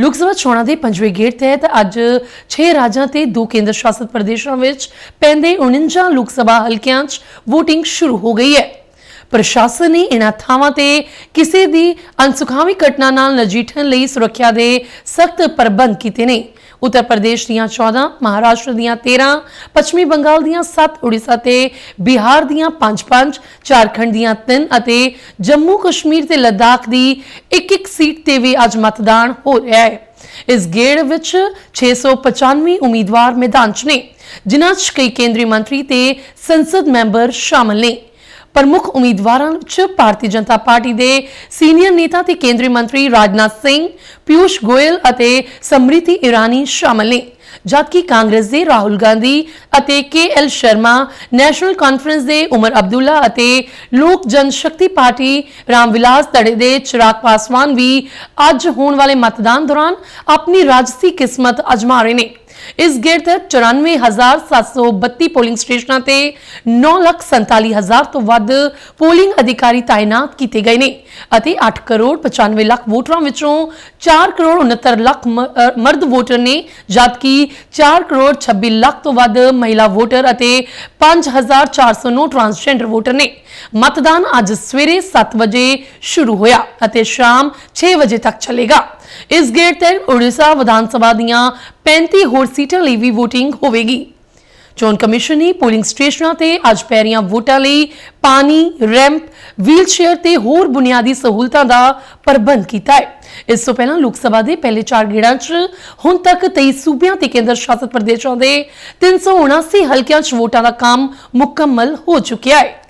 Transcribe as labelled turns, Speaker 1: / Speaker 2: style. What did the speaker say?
Speaker 1: ਲੋਕ ਸਭਾ ਚੋਣਾਂ ਦੇ ਪੰਜਵੇਂ ਗੇੜ ਤਹਿਤ ਅੱਜ 6 ਰਾਜਾਂ ਤੇ ਦੋ ਕੇਂਦਰ ਸ਼ਾਸਿਤ ਪ੍ਰਦੇਸ਼ਾਂ ਵਿੱਚ ਪੈਂਦੇ 49 ਲੋਕ ਸਭਾ ਹਲਕਿਆਂ 'ਚ VOTING ਸ਼ੁਰੂ ਹੋ ਗਈ ਹੈ। ਪ੍ਰਸ਼ਾਸਨ ਨੇ ਇਹਨਾਂ ਥਾਵਾਂ ਤੇ ਕਿਸੇ ਦੀ ਅਨਸੁਖਾਵੀ ਘਟਨਾ ਨਾਲ ਨਜਿੱਠਣ ਲਈ ਸੁਰੱਖਿਆ ਦੇ ਸਖਤ ਪ੍ਰਬੰਧ ਕੀਤੇ ਨੇ। ਉੱਤਰ ਪ੍ਰਦੇਸ਼ ਦੀਆਂ 14 ਮਹਾਰਾਸ਼ਟਰ ਦੀਆਂ 13 ਪੱਛਮੀ ਬੰਗਾਲ ਦੀਆਂ 7 ਉੜੀਸਾ ਤੇ ਬਿਹਾਰ ਦੀਆਂ 5-5 ਝਾਰਖੰਡ ਦੀਆਂ 3 ਅਤੇ ਜੰਮੂ ਕਸ਼ਮੀਰ ਤੇ ਲੱਦਾਖ ਦੀ ਇੱਕ ਇੱਕ ਸੀਟ ਤੇ ਵੀ ਅੱਜ ਮਤਦਾਨ ਹੋ ਰਿਹਾ ਹੈ। ਇਸ ਗੇੜ ਵਿੱਚ 695 ਉਮੀਦਵਾਰ ਮੈਦਾਨ 'ਚ ਨੇ, ਜਿਨ੍ਹਾਂ 'ਚ ਕਈ ਕੇਂਦਰੀ ਮੰਤਰੀ ਤੇ ਸੰਸਦ ਮੈਂਬਰ ਸ਼ਾਮਲ ਨੇ। ਪ੍ਰਮੁੱਖ ਉਮੀਦਵਾਰਾਂ ਵਿੱਚ ਭਾਰਤੀ ਜਨਤਾ ਪਾਰਟੀ ਦੇ ਸੀਨੀਅਰ ਨੇਤਾ ਤੇ ਕੇਂਦਰੀ ਮੰਤਰੀ ਰਾਜਨਾਥ ਸਿੰਘ ਪਿਊਸ਼ ਗੋਇਲ ਅਤੇ ਸਮ੍ਰਿਤੀ ਇਰਾਨੀ ਸ਼ਾਮਲ ਨੇ। ਜਦਕਿ ਕਾਂਗਰਸ ਦੇ ਰਾਹੁਲ ਗਾਂਧੀ ਅਤੇ K L Sharma, National Conference ਦੇ ਉਮਰ ਅਬਦੁੱਲਾ ਅਤੇ ਲੋਕ ਜਨ ਸ਼ਕਤੀ ਪਾਰਟੀ ਰਾਮਵਿਲਾਸ ਤੜੇ ਦੇ ਚਿਰਾਗ ਪਾਸਵਾਨ ਵੀ ਅੱਜ ਹੋਣ ਵਾਲੇ ਮਤਦਾਨ ਦੌਰਾਨ ਆਪਣੀ ਰਾਜਸੀ ਕਿਸਮਤ ਅਜਮਾ ਰਹੇ ਨੇ। ਇਸ ਗੇੜ ਤਹਿਤ 94732 ਪੋਲਿੰਗ ਸਟੇਸ਼ਨਾਂ ਤੇ 947000 ਤੋਂ ਵੱਧ ਪੋਲਿੰਗ ਅਧਿਕਾਰੀ ਤਾਇਨਾਤ ਕੀਤੇ ਗਏ ਨੇ ਅਤੇ 8 ਕਰੋੜ 95 ਲੱਖ ਵੋਟਰਾਂ ਵਿੱਚੋਂ 4 ਕਰੋੜ 69 ਲੱਖ ਮ- ਮਰਦ ਵੋਟਰ ਨੇ, ਜਦਕਿ 4 ਕਰੋੜ 26 ਲੱਖ ਤੋਂ ਵੱਧ ਮਹਿਲਾ ਵੋਟਰ ਅਤੇ 5409 ਟਰਾਂਸਜੈਂਡਰ ਵੋਟਰ ਨੇ। ਮਤਦਾਨ ਅੱਜ ਸਵੇਰੇ 7 ਵਜੇ ਸ਼ੁਰੂ ਹੋਇਆ ਅਤੇ ਸ਼ਾਮ 6 ਵਜੇ ਤੱਕ ਚੱਲੇਗਾ। ਇਸ ਗੇੜ ਤਹਿਤ ਉੜੀਸਾ ਵਿਧਾਨ ਸਭਾ ਦੀਆਂ 35 ਹੋਰ ਸੀਟਾਂ ਲਈ ਵੀ VOTING ਹੋਵੇਗੀ। ਚੋਣ ਕਮਿਸ਼ਨ ਨੇ ਪੋਲਿੰਗ ਸਟੇਸ਼ਨਾਂ ਤੇ ਅੱਜ ਪੈਰੀਆਂ ਵੋਟਾਂ ਲਈ ਪਾਣੀ ਰੈਂਪ ਵੀਲਚੇਅਰ ਤੇ ਹੋਰ ਬੁਨਿਆਦੀ ਸਹੂਲਤਾਂ ਦਾ ਪ੍ਰਬੰਧ ਕੀਤਾ ਹੈ। ਇਸ ਤੋਂ ਪਹਿਲਾਂ ਲੋਕ ਸਭਾ ਦੇ ਪਹਿਲੇ ਚਾਰ ਗੇੜਾਂ 'ਚ ਹੁਣ ਤੱਕ 23 ਸੂਬਿਆਂ ਤੇ ਕੇਂਦਰ ਸ਼ਾਸਤ ਪ੍ਰਦੇਸ਼ਾਂ ਦੇ 379 ਹਲਕਿਆਂ 'ਚ ਵੋਟਾਂ ਦਾ ਕੰਮ ਮੁਕੰਮਲ ਹੋ ਚੁੱਕਿਆ ਹੈ।